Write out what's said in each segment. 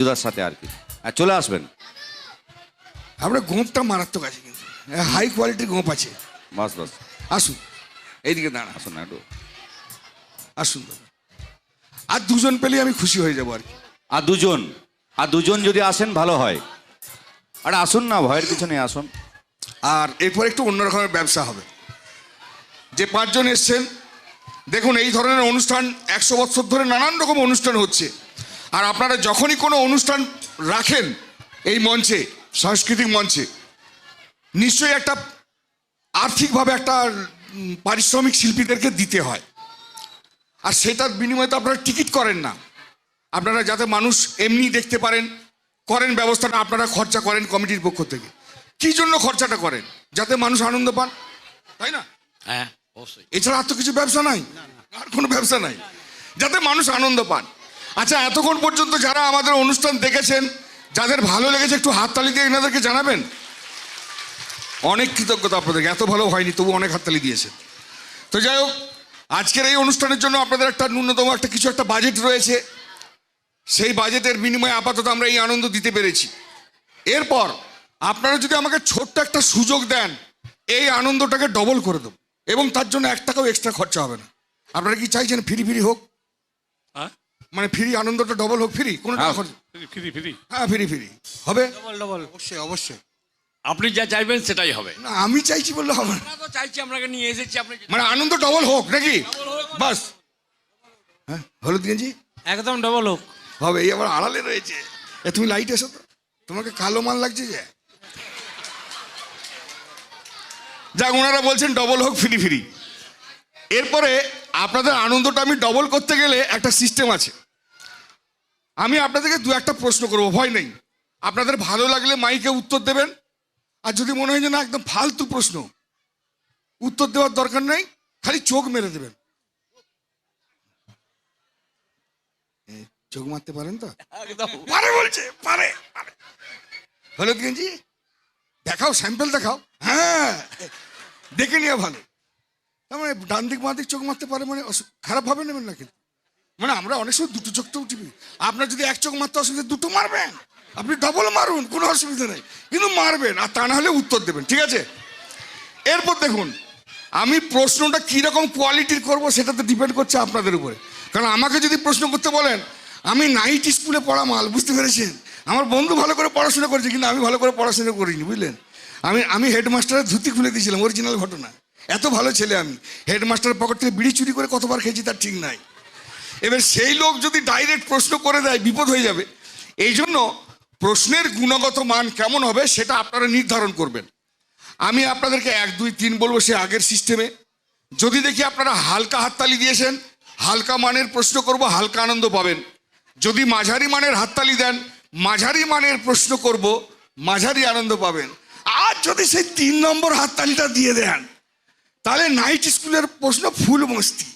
জুদার সাথে আর কি। আর চলে আসবেন। আপনার গোঁপটা মারাত্মক আছে কিন্তু। হাই কোয়ালিটির গোঁপ আছে। বাস বাস। আসুন। এইদিকে দাঁড়া আসুন না একটু। আসুন আর দুজন পেলেই আমি খুশি হয়ে যাব আর কি। আর দুজন। আর দুজন যদি আসেন ভালো হয়। আর আসুন না ভয়ের কিছু নেই আসুন। আর এরপর একটু অন্য রকমের ব্যবসা হবে। যে পাঁচজন এসছেন দেখুন এই ধরনের অনুষ্ঠান একশো বছর ধরে নানান রকম অনুষ্ঠান হচ্ছে। আর আপনারা যখনই কোনো অনুষ্ঠান রাখেন এই মঞ্চে সাংস্কৃতিক মঞ্চে নিশ্চয়ই একটা আর্থিকভাবে একটা পারিশ্রমিক শিল্পীদেরকে দিতে হয়। আর সেটার বিনিময়ে তো আপনারা টিকিট করেন না। আপনারা যাতে মানুষ এমনি দেখতে পারেন করেন ব্যবস্থাটা আপনারা খরচা করেন কমিটির পক্ষ থেকে। কি জন্য খরচাটা করেন? যাতে মানুষ আনন্দ পান? তাই না? হ্যাঁ অবশ্যই। এছাড়া আর তো কিছু ব্যবসা নাই? আর কোনো ব্যবসা নাই? যাতে মানুষ আনন্দ পান। আচ্ছা এতক্ষণ পর্যন্ত যারা আমাদের অনুষ্ঠান দেখেছেন, যাদের ভালো লেগেছে, একটু হাততালি দিয়ে এনাদেরকে জানাবেন? অনেক কৃতজ্ঞতা আপনাদেরকে এত ভালো হয়নি, তবু অনেক হাততালি দিয়েছে তো যাই হোক, আজকের এই অনুষ্ঠানের জন্য আপনাদের একটা ন্যূনতম একটা কিছু একটা বাজেট রয়েছে। সেই বাজেটের বিনিময়ে আপাতত আমরা এই আনন্দ দিতে পেরেছি। এরপর, আপনারা যদি আমাকে ছোট্ট একটা সুযোগ দেন, এই আনন্দটাকে ডবল করে দেবো। এবং তার জন্য এক টাকাও এক্সট্রা খরচা হবে না। আপনারা কি চাইছেন, ফিরি ফিরি হোক? মানে ফ্রি আনন্দটা ডবল হোক ফ্রি কোনো টাকা হ্যাঁ। খরচা ফ্রি ফ্রি হ্যাঁ ফ্রি ফ্রি। হবে? ডবল ডবল অবশ্যই অবশ্যই। আপনি যা চাইবেন সেটাই হবে। না আমি চাইছি বললে হবে না। তো চাইছি আপনাকে নিয়ে এসেছি আপনি মানে আনন্দ ডবল হোক নাকি? বাস। হ্যাঁ হলুদ গেঞ্জি? একদম ডবল হোক। হবে এই আবার আড়ালে রয়েছে। এ তুমি লাইট এসো তো। তোমাকে কালো মাল লাগছে যে। যাক ওনারা বলছেন ডবল হোক ফ্রি ফ্রি। এরপরে আপনাদের আনন্দটা আমি ডবল করতে গেলে একটা সিস্টেম আছে। আমি আপনাদেরকে দু একটা প্রশ্ন করব ভয় নেই। আপনাদের ভালো লাগলে মাইকে উত্তর দেবেন। আর যদি মনে হয় যে না একদম ফালতু প্রশ্ন উত্তর দেওয়ার দরকার নেই খালি চোখ মেরে দেবেন। চোখ মারতে পারেন তো? পারে বলছে পারে হলুদ গেঞ্জি? দেখাও স্যাম্পেল দেখাও। হ্যাঁ দেখে নিয়ে ভালো। মানে ডান দিক বাঁ দিক চোখ মারতে পারে মানে খারাপ ভাবে নেবেন না কিন্তু। মানে আমরা অনেক সময় দুটো চোখটাও টিপি আপনার যদি এক চোখ মারতে অসুবিধা দুটো মারবেন। আপনি ডবল মারুন, কোনো অসুবিধা নেই। কিন্তু মারবেন, আর তা না হলে উত্তর দেবেন, ঠিক আছে? এরপর দেখুন, আমি প্রশ্নটা কীরকম কোয়ালিটির করব সেটা তো ডিপেন্ড করছে আপনাদের উপরে। কারণ আমাকে যদি প্রশ্ন করতে বলেন, আমি নাইট স্কুলে পড়া মাল, বুঝতে পেরেছেন? আমার বন্ধু ভালো করে পড়াশোনা করেছে, কিন্তু আমি ভালো করে পড়াশোনা করিনি, বুঝলেন? আমি আমি হেডমাস্টারের ধুতি খুলে দিয়েছিলাম অরিজিনাল ঘটনা। এত ভালো ছেলে আমি। হেডমাস্টারের পকেট থেকে বিড়ি চুরি করে কতবার খেয়েছি তার ঠিক নাই। এবার সেই লোক যদি ডাইরেক্ট প্রশ্ন করে দেয়, বিপদ হয়ে যাবে। এই জন্য প্রশ্নের গুণগত মান কেমন হবে সেটা আপনারা নির্ধারণ করবেন। আমি আপনাদেরকে এক, দুই, তিন বলব সে আগের সিস্টেমে যদি দেখি আপনারা হালকা হাততালি দিয়েছেন, হালকা মানের প্রশ্ন করব, হালকা আনন্দ পাবেন। যদি মাঝারি মানের হাততালি দেন, মাঝারি মানের প্রশ্ন করব, মাঝারি আনন্দ পাবেন। আর যদি সেই তিন নম্বর হাততালিটা দিয়ে দেন তাহলে নাইট স্কুলের প্রশ্ন ফুল মস্তি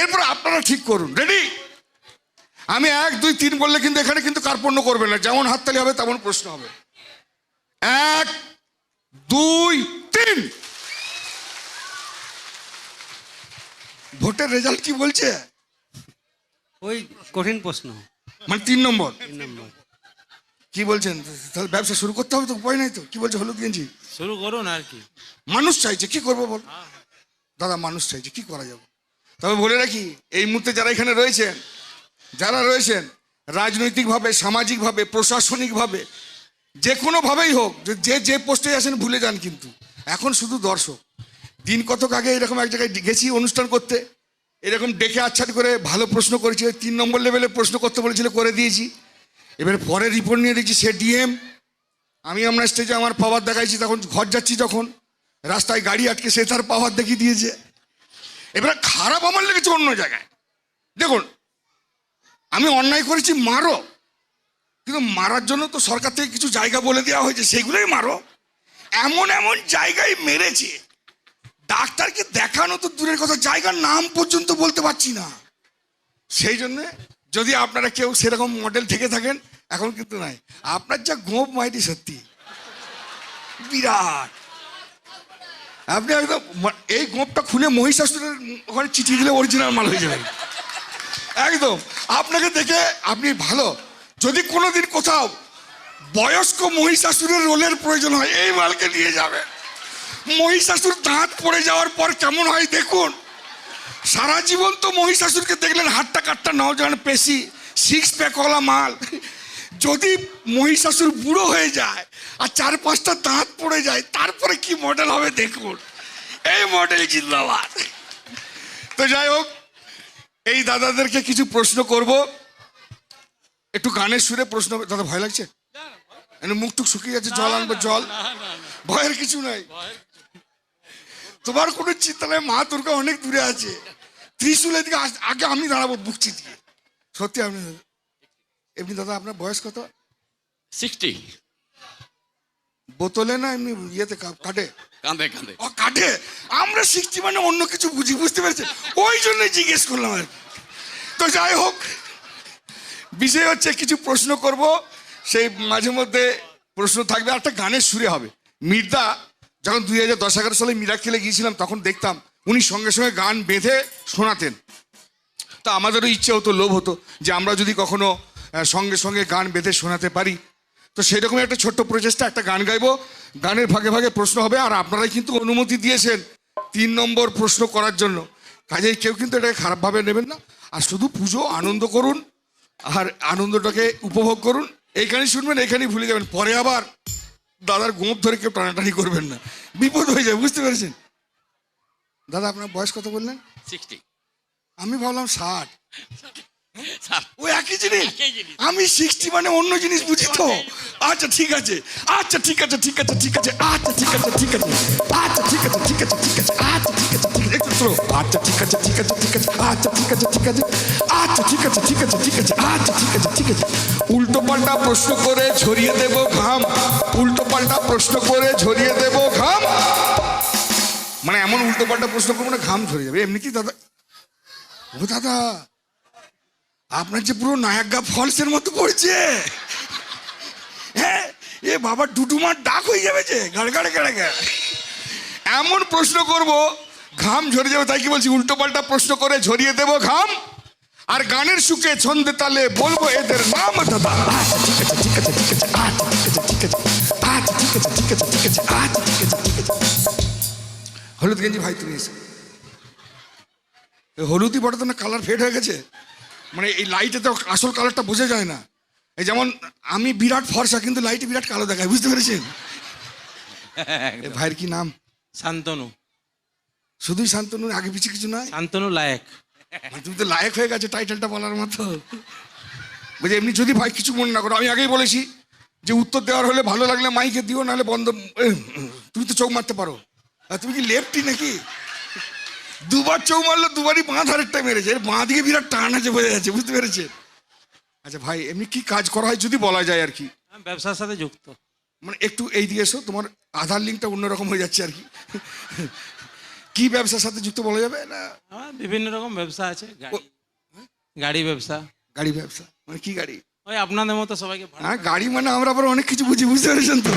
এরপর আপনারা ঠিক করুন রেডি আমি এক দুই তিন বললে কিন্তু এখানে কিন্তু কার্পণ্য করবে না যেমন হাততালি হবে তেমন প্রশ্ন হবে। এক দুই তিন। ভোটের রেজাল্ট কি বলছে? ওই কঠিন প্রশ্ন। মানে তিন নম্বর। তিন নম্বর। কি বলছেন? তাহলে ব্যবসা শুরু করতে হবে তো উপায় নাই তো। কি বলছে? হলুদ গেঞ্জি? শুরু করুন আর কি। মানুষ চাইছে কি করব বল? দাদা মানুষ চাইছে কি করা যাবে? তবে বলে রাখি এই মুহূর্তে যারা এখানে রয়েছেন যারা রয়েছেন রাজনৈতিকভাবে সামাজিকভাবে প্রশাসনিকভাবে যে কোনোভাবেই হোক যে- যে যে পোস্টে আছেন ভুলে যান কিন্তু। এখন শুধু দর্শক। দিন কতক আগে এরকম এক জায়গায় গেছি অনুষ্ঠান করতে। এরকম ডেকে আচ্ছাদ করে ভালো প্রশ্ন করেছি তিন নম্বর লেভেলে প্রশ্ন করতে বলেছিল করে দিয়েছি। এবারে পরে রিপোর্ট নিয়ে দেখছি সে ডিএম আমি আমরা স্টেজে আমার পাওয়ার দেখাইছি, তখন ঘর যাচ্ছি যখন, রাস্তায় গাড়ি আটকে সে তার পাওয়ার দেখিয়ে দিয়েছে। এবারে খারাপ আমার লেগেছে অন্য জায়গায়। দেখুন, আমি অন্যায় করেছি, মারো। কিন্তু মারার জন্য তো সরকার থেকে কিছু জায়গা বলে দেওয়া হয়েছে, সেগুলোই মারো। এমন এমন জায়গায় মেরেছে। ডাক্তারকে দেখানো তো দূরের কথা, জায়গার নাম পর্যন্ত বলতে পারছি না। সেই জন্য যদি আপনারা কেউ সেরকম মডেল থেকে থাকেন, এখন কিন্তু নাই। আপনার যা গোপ মাইটি সত্যি। বিরাট। আপনি একদম এই গোপটা খুলে মহিষাসুরের ওখানে চিঠি দিলে অরিজিনাল মাল হয়ে যাবে। একদম। আপনাকে দেখে আপনি ভালো। যদি কোনোদিন কোথাও বয়স্ক মহিষাসুরের রোলের প্রয়োজন হয়, এই মালকে নিয়ে যাবে। মহিষাসুর দাঁত পড়ে যাওয়ার পর কেমন হয় দেখুন। সারা জীবন তো মহিষাসুরকে দেখলেন হাটটা কাটটা নওজোয়ান পেশি সিক্স প্যাকওয়ালা মাল যদি মহিষাসুর বুড়ো হয়ে যায় আর চার পাঁচটা দাঁত পড়ে যায় তারপরে কি মডেল হবে দেখুন এই মডেল জিন্দাবাদ তো যাই হোক এই দাদাদেরকে কিছু প্রশ্ন করব একটু গানের সুরে প্রশ্ন দাদা ভয় লাগছে এনে মুখ টুক শুকিয়ে যাচ্ছে জল আনব জল ভয়ের কিছু নাই তোমার কোনো চিন্তা নেই মা দুর্গা অনেক দূরে আছে। ত্রিশুলের দিকে আগে আমি দাঁড়াবো বুকছি দিয়ে সত্যি আপনি এমনি দাদা আপনার বয়স কত? সিক্সটি। বোতলে না এমনি ইয়েতে কাটে কাঁদে কাঁদে ও কাটে আমরা শিখছি মানে অন্য কিছু বুঝি বুঝতে পেরেছেন ওই জন্য জিজ্ঞেস করলাম আর তো যাই হোক বিষয় হচ্ছে কিছু প্রশ্ন করব সেই মাঝে মধ্যে প্রশ্ন থাকবে একটা গানের সুরে হবে। মির্দা যখন দুই হাজার দশ এগারো সালে মিরাক খেলে গিয়েছিলাম, তখন দেখতাম উনি সঙ্গে সঙ্গে গান বেঁধে শোনাতেন। তা আমাদেরও ইচ্ছে হতো, লোভ হতো যে আমরা যদি কখনো সঙ্গে সঙ্গে গান বেঁধে শোনাতে পারি। তো সেরকম একটা ছোট্ট প্রচেষ্টা, একটা গান গাইবো। গানের ভাগে ভাগে প্রশ্ন হবে, আর আপনারাই কিন্তু অনুমতি দিয়েছেন তিন নম্বর প্রশ্ন করার জন্য। কাজেই কেউ কিন্তু এটাকে খারাপভাবে নেবেন না। আর শুধু পুজো, আনন্দ করুন, আর আনন্দটাকে উপভোগ করুন। এইখানেই শুনবেন, এইখানেই ভুলে যাবেন। পরে আবার দাদার গোপ ধরে কেউ টানাটানি করবেন না। বিপদ হয়ে যায় বুঝতে পেরেছেন? দাদা আপনার বয়স কত বললেন? সিক্সটি। আমি ভাবলাম ষাট। ও একই জিনিস? একই জিনিস। আমি সিক্সটি মানে অন্য জিনিস বুঝি তো? আচ্ছা ঠিক আছে। আচ্ছা ঠিক আছে ঠিক আছে ঠিক আছে। আচ্ছা ঠিক আছে ঠিক আছে। আচ্ছা ঠিক আছে ঠিক আছে ঠিক আছে। আচ্ছা ঠিক আছে throw। আচ্ছা ঠিক আছে ঠিক আছে ঠিক আছে আচ্ছা ঠিক আছে ঠিক আছে আচ্ছা ঠিক আছে ঠিক আছে ঠিক আছে আচ্ছা ঠিক আছে ঠিক আছে। উল্টো পাল্টা প্রশ্ন করে ঝরিয়ে দেব ঘাম। উল্টো পাল্টা প্রশ্ন করে ঝরিয়ে দেব ঘাম। মানে এমন উল্টো পাল্টা প্রশ্ন করব না, ঘাম ঝরে যাবে। এমনি কি দাদা? ও দাদা, আপনার যে পুরো নায়াগ্গা ফলসের মতো পড়ছে। হ্যাঁ এ বাবা, ডুডুমার ডাক হয়ে যাবে যে গাড়ে গাড়ে গাড়ে এমন প্রশ্ন করব ঘাম ঝরে যাবে তাই কি বলছি? উল্টো পাল্টা প্রশ্ন করে ঝরিয়ে দেব ঘাম আর গানের সুখে ছন্দে তালে বলব এদের নাম দাদা। হলুদ গেঞ্জি ভাই তুমি এসে। হলুদই বড় তো না কালার ফেড হয়ে গেছে? মানে এই লাইটে তো আসল কালারটা বোঝা যায় না। এই যেমন আমি বিরাট ফর্সা কিন্তু লাইটে বিরাট কালো দেখায় বুঝতে পেরেছেন? ভাইয়ের কি নাম? শান্তনু। শুধুই শান্তনু আগে পিছিয়ে কিছু নয়? শান্তনু লায়ক। মানে তুমি তো লায়ক হয়ে গেছে টাইটেলটা বলার মতো। বলছি এমনি যদি ভাই কিছু মনে না করো আমি আগেই বলেছি যে উত্তর দেওয়ার হলে ভালো লাগলে মাইকে দিও নাহলে বন্ধ তুমি তো চোখ মারতে পারো। আর তুমি কি লেফটি নাকি? দুবার চোখ মারলো দুবারই বাঁ ধারেরটা মেরেছে। এর বাঁ দিকে বিরাট টান আছে বোঝা যাচ্ছে বুঝতে পেরেছে? আচ্ছা ভাই এমনি কি কাজ করা হয় যদি বলা যায় আর কি? ব্যবসার সাথে যুক্ত। মানে একটু এই দিয়ে এসো তোমার আধার লিঙ্কটা অন্যরকম হয়ে যাচ্ছে আর কি। কি ব্যবসার সাথে যুক্ত বলা যাবে না? বিভিন্ন রকম ব্যবসা আছে গাড়ি। গাড়ি ব্যবসা। গাড়ি ব্যবসা মানে কি গাড়ি? ওই আপনাদের মতো সবাইকে হ্যাঁ গাড়ি মানে আমরা আবার অনেক কিছু বুঝি বুঝতে পেরেছেন তো?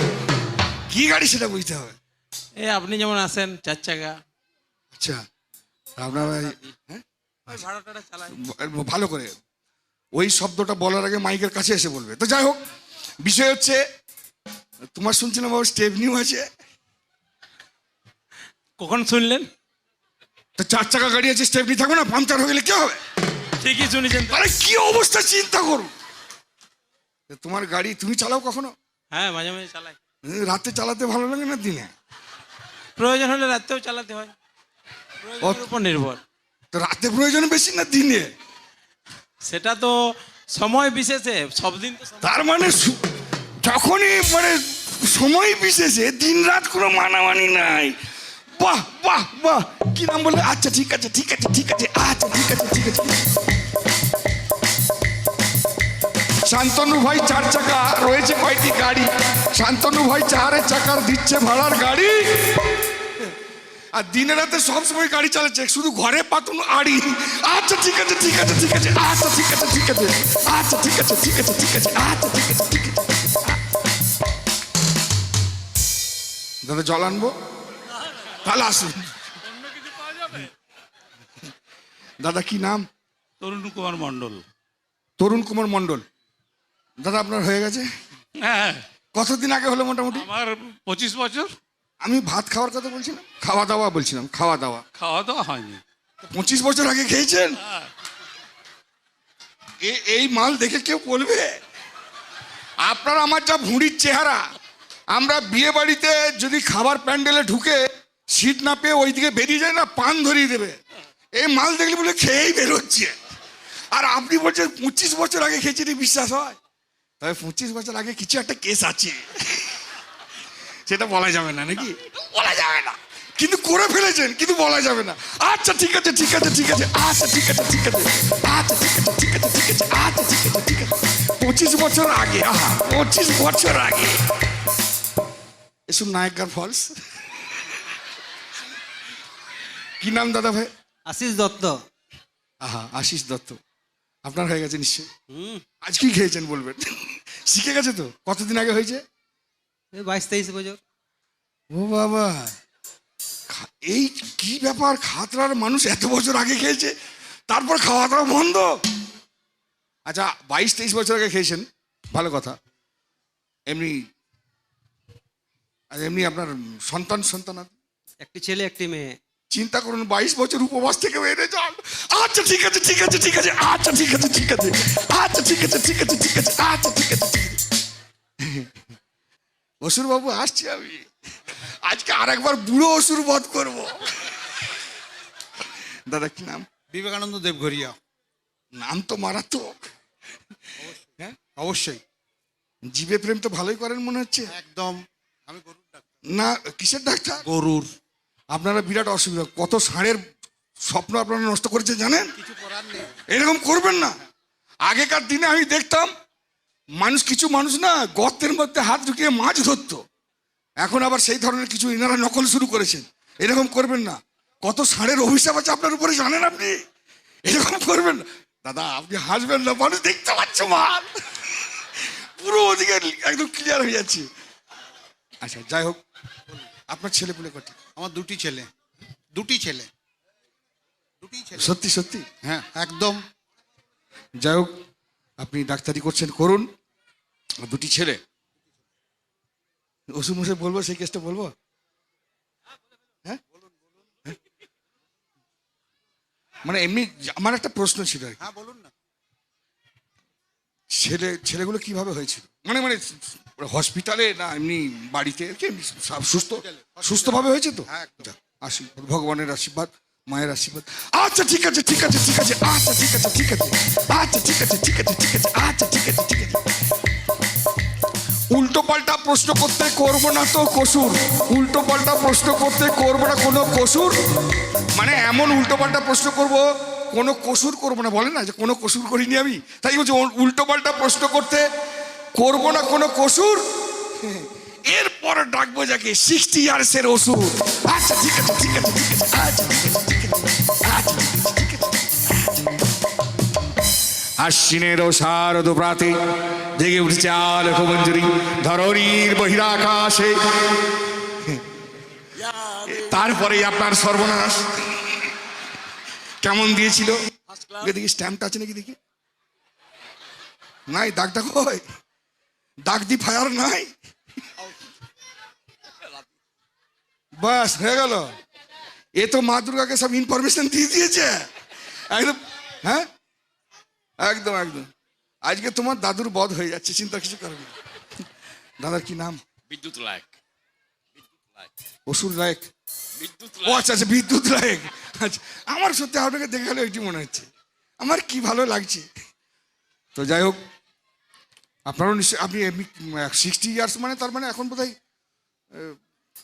কি গাড়ি সেটা বুঝতে হবে? এ আপনি যেমন আসেন চার চাকা। আচ্ছা আপনার হ্যাঁ? ভালো করে। ওই শব্দটা বলার আগে মাইকের কাছে এসে বলবে। তো যাই হোক বিষয় হচ্ছে তোমার শুনছিলাম বাবা স্টেপ নিউ আছে। কখন শুনলেন? তো চার চাকা গাড়ি আছে স্টেপ নিয়ে থাকবে না পাংচার হয়ে গেলে কি হবে? ঠিকই শুনেছেন। আরে কি অবস্থা চিন্তা করুন। তোমার গাড়ি তুমি চালাও কখনো? হ্যাঁ মাঝে মাঝে চালাই। রাতে চালাতে ভালো লাগে না দিনে? প্রয়োজন হলে রাতেও চালাতে হয়। উপর নির্ভর। তো রাতে প্রয়োজন বেশি না দিনে? সেটা তো সময় বিশেষে সব দিন তার মানে যখনই মানে সময় বিশেষে দিন রাত কোনো মানামানি নাই। বাহ বাহ বাহ কি নাম বললে আচ্ছা ঠিক আছে ঠিক আছে ঠিক আছে আচ্ছা ঠিক আছে ঠিক আছে শান্তনু ভাই চার চাকা রয়েছে কয়টি গাড়ি শান্তনু ভাই চারের চাকার দিচ্ছে ভাড়ার গাড়ি আর দিনে রাতে সব সময় গাড়ি চালাচ্ছে শুধু ঘরে পাতুন আড়ি আচ্ছা ঠিক আছে ঠিক আছে ঠিক আছে আচ্ছা ঠিক আছে ঠিক আছে আচ্ছা ঠিক আছে ঠিক আছে ঠিক আছে আচ্ছা ঠিক আছে ঠিক আছে দাদা জল আনব তাহলে আসুন দাদা কি নাম? তরুণ কুমার মণ্ডল। তরুণ কুমার মণ্ডল। দাদা আপনার হয়ে গেছে? হ্যাঁ। কতদিন আগে হলো মোটামুটি? আমার পঁচিশ বছর। আমি ভাত খাওয়ার কথা বলছিলাম? খাওয়া দাওয়া বলছিলাম খাওয়া দাওয়া খাওয়া দাওয়া হয়নি। পঁচিশ বছর আগে খেয়েছেন? এ- এই মাল দেখে কেউ বলবে? আপনার আমার যা ভুঁড়ির চেহারা। আমরা বিয়ে বাড়িতে যদি খাবার প্যান্ডেলে ঢুকে সিট না পেয়ে ওইদিকে বেরিয়ে যায় না পান ধরিয়ে দেবে। এই মাল দেখলে বলে খেয়েই বেরোচ্ছে। আর আপনি বলছেন পঁচিশ বছর আগে খেয়েছি বিশ্বাস হয়? তবে পঁচিশ বছর আগে কিছু একটা কেস আছে। সেটা বলা যাবে না নাকি? বলা যাবে না। কিন্তু করে ফেলেছেন কিন্তু বলা যাবে না। আচ্ছা ঠিক আছে ঠিক আছে ঠিক আছে আচ্ছা ঠিক আছে ঠিক আছে আচ্ছা ঠিক আছে ঠিক আছে ঠিক আছে আচ্ছা ঠিক আছে ঠিক আছে। পঁচিশ বছর আগে আহা পঁচিশ বছর আগে। এসব নায়কগার ফলস কি নাম দাদা ভাই? আশিস দত্ত। আহা আশিস দত্ত। আপনার হয়ে গেছে নিশ্চয়ই। আজ কি খেয়েছেন বলবেন? শিখে গেছে তো? কতদিন আগে হয়েছে? বাইশ তেইশ বছর। ও বাবা। এই কি ব্যাপার? খাতড়ার মানুষ এত বছর আগে খেয়েছে তারপর খাওয়া দাওয়া বন্ধ। আচ্ছা বাইশ তেইশ বছর আগে খেয়েছেন? ভালো কথা। এমনি এমনি আপনার সন্তান সন্তান? একটি ছেলে একটি মেয়ে। চিন্তা করুন বাইশ বছর উপবাস থেকে বেড়ে যান। আচ্ছা ঠিক আছে ঠিক আছে ঠিক আছে আচ্ছা ঠিক আছে ঠিক আছে আচ্ছা ঠিক আছে ঠিক আছে ঠিক আছে আচ্ছা ঠিক আছে ঠিক আছে। অসুর বাবু আসছি আমি। আজকে আর একবার বুড়ো অসুর বধ করব। দাদা কি নাম? বিবেকানন্দ দেবঘরিয়া। নাম তো মারাত্মক। হ্যাঁ? অবশ্যই। জীবে প্রেম তো ভালোই করেন মনে হচ্ছে। একদম। আমি গরুর ডাক্তার। না কিসের ডাক্তার? গরুর। আপনারা বিরাট অসুবিধা। কত ষাঁড়ের স্বপ্ন আপনারা নষ্ট করেছে জানেন? কিছু এরকম করবেন না। আগেকার দিনে আমি দেখতাম মানুষ কিছু মানুষ না গর্তের মধ্যে হাত ঢুকিয়ে মাছ ধরতো। এখন আবার সেই ধরনের কিছু ইনারা নকল শুরু করেছেন। এরকম করবেন না। কত ষাঁড়ের অভিশাপ আছে আপনার উপরে জানেন আপনি? এরকম করবেন না। দাদা আপনি হাসবেন না মানুষ দেখতে পাচ্ছ মাল। পুরো ওদিকে একদম ক্লিয়ার হয়ে যাচ্ছে। আচ্ছা যাই হোক। আপনার ছেলে পুলে কটি? আমার দুটি ছেলে। দুটি ছেলে। দুটি ছেলে। সত্যি সত্যি? হ্যাঁ একদম। যাই হোক আপনি ডাক্তারি করছেন করুন। দুটি ছেলে। ওষুধ মশাই বলব সেই কেসটা বলব? হ্যাঁ? হ্যাঁ? মানে এমনি আমার একটা প্রশ্ন ছিল হ্যাঁ বলুন না। ছেলে ছেলেগুলো কীভাবে হয়েছিল? মানে মানে হসপিটালে না এমনি বাড়িতে সুস্থ সুস্থভাবে হয়েছে তো? হ্যাঁ। আশীর্বাদ ভগবানের আশীর্বাদ মায়ের আশীর্বাদ। আচ্ছা ঠিক আছে ঠিক আছে ঠিক আছে আচ্ছা ঠিক আছে ঠিক আছে আচ্ছা ঠিক আছে ঠিক আছে ঠিক আছে আচ্ছা ঠিক আছে ঠিক আছে। উল্টো পাল্টা প্রশ্ন করতে করব না তো কসুর? উল্টো পাল্টা প্রশ্ন করতে করব না কোনো কসুর? মানে এমন উল্টো পাল্টা প্রশ্ন করব কোনো কসুর করব না বলে না যে কোনো কসুর করিনি আমি? তাই বলছি উল্টো পাল্টা প্রশ্ন করতে করব না কোনো কসুর? এরপর ডাকবো যাকে সিক্সটি ইয়ার্সের ওষুধ। আচ্ছা ঠিক আছে ঠিক আছে ঠিক আছে আচ্ছা ঠিক আছে ঠিক আছে আচ্ছা আশ্বিনের শারদ প্রাতে জেগে উঠেছে আলোক মঞ্জুরি ধরণীর বহিরাকাশে। তারপরে আপনার সর্বনাশ। কেমন দিয়েছিল? দেখি স্ট্যাম্পটা আছে নাকি দেখি? নাই দাগ দাগ হয়। দাগ দি ফায়ার নাই? বাস হয়ে গেল। এ তো মা দুর্গাকে সব ইনফরমেশন দিয়ে দিয়েছে। একদম হ্যাঁ? একদম একদম। আজকে তোমার দাদুর বধ হয়ে যাচ্ছে চিন্তা কিছু করবে দাদার কি নাম? বিদ্যুৎ লায়ক। অসুর রায়ক বিদ্যুৎ ও আচ্ছা আচ্ছা বিদ্যুৎ রায়ক আচ্ছা আমার সত্যি আপনাকে দেখে গেলে এটি মনে হচ্ছে। আমার কি ভালো লাগছে? তো যাই হোক আপনারও নিশ্চয় আপনি এমনি সিক্সটি ইয়ার্স মানে তার মানে এখন বোধহয় আহ,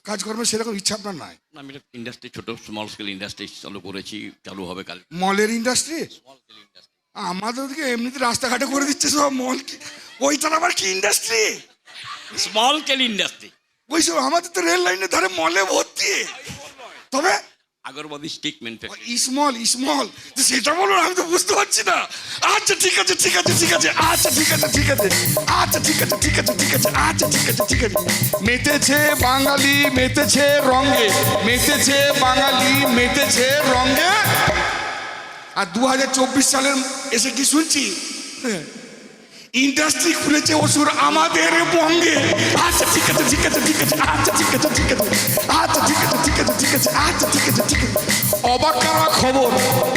কাজকর্মের সেরকম ইচ্ছা আপনার নাই। আমি ইন্ডাস্ট্রি ছোট স্মল স্কেল ইন্ডাস্ট্রি চালু করেছি চালু হবে কাল। মলের ইন্ডাস্ট্রি স্মল ইন্ডাস্ট্রি আমাদের ওদিকে এমনিতে রাস্তাঘাটে করে দিচ্ছে সব মল কি- ওইটার আবার কি ইন্ডাস্ট্রি স্মল স্কেল ইন্ডাস্ট্রি ওইসব আমাদের তো রেল লাইনের ধারে মলে ভর্তি। তবে agarbatti stick manufacture small small সেটা বলুন আমি তো বুঝতে পারছি না আচ্ছা ঠিক আছে ঠিক আছে ঠিক আছে আচ্ছা ঠিক আছে ঠিক আছে আচ্ছা ঠিক আছে ঠিক আছে ঠিক আছে আচ্ছা ঠিক আছে ঠিক আছে মেতেছে বাঙালি মেতেছে রঙে মেতেছে বাঙালি মেতেছে রঙে আর দু সালের এসে কি শুনছি ইন্ডাস্ট্রি খুলেছে ওষুধ আমাদের বঙ্গে আচ্ছা ঠিক আছে ঠিক আছে ঠিক আছে আচ্ছা ঠিক আছে ঠিক আছে আছে আচ্ছা ঠিক আছে ঠিক আছে অবাক করা খবর,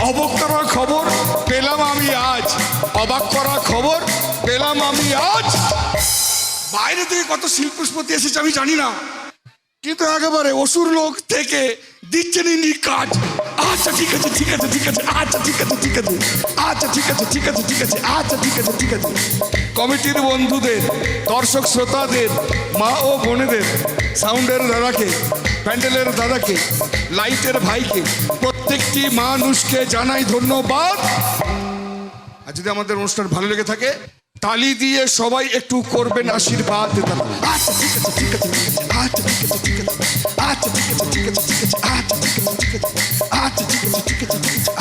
অবাক করা খবর, পেলাম আমি আজ। অবাক করা খবর, পেলাম আমি আজ। বাইরে থেকে কত শিল্পপতি এসেছে আমি জানি না। কিন্তু একেবারে অসুর লোক থেকে দিচ্ছেন ইনি কাজ। আচ্ছা ঠিক আছে ঠিক আছে ঠিক আছে আচ্ছা ঠিক আছে ঠিক আছে। আচ্ছা ঠিক আছে ঠিক আছে ঠিক আছে আচ্ছা ঠিক আছে ঠিক আছে। কমিটির বন্ধুদের, দর্শক শ্রোতাদের, মা ও বোনেদের, সাউন্ডের দাদাকে প্যান্ডেলের দাদাকে লাইটের ভাইকে প্রত্যেকটি মানুষকে জানাই ধন্যবাদ আর যদি আমাদের অনুষ্ঠান ভালো লেগে থাকে তালি দিয়ে সবাই একটু করবেন আশীর্বাদ আচ্ছা ঠিক আছে ঠিক আছে আচ্ছা ঠিক আছে ঠিক আছে আচ্ছা ঠিক আছে ঠিক আছে ঠিক আছে আচ্ছা ঠিক আছে ঠিক আছে আচ্ছা আচ্ছা ঠিক আছে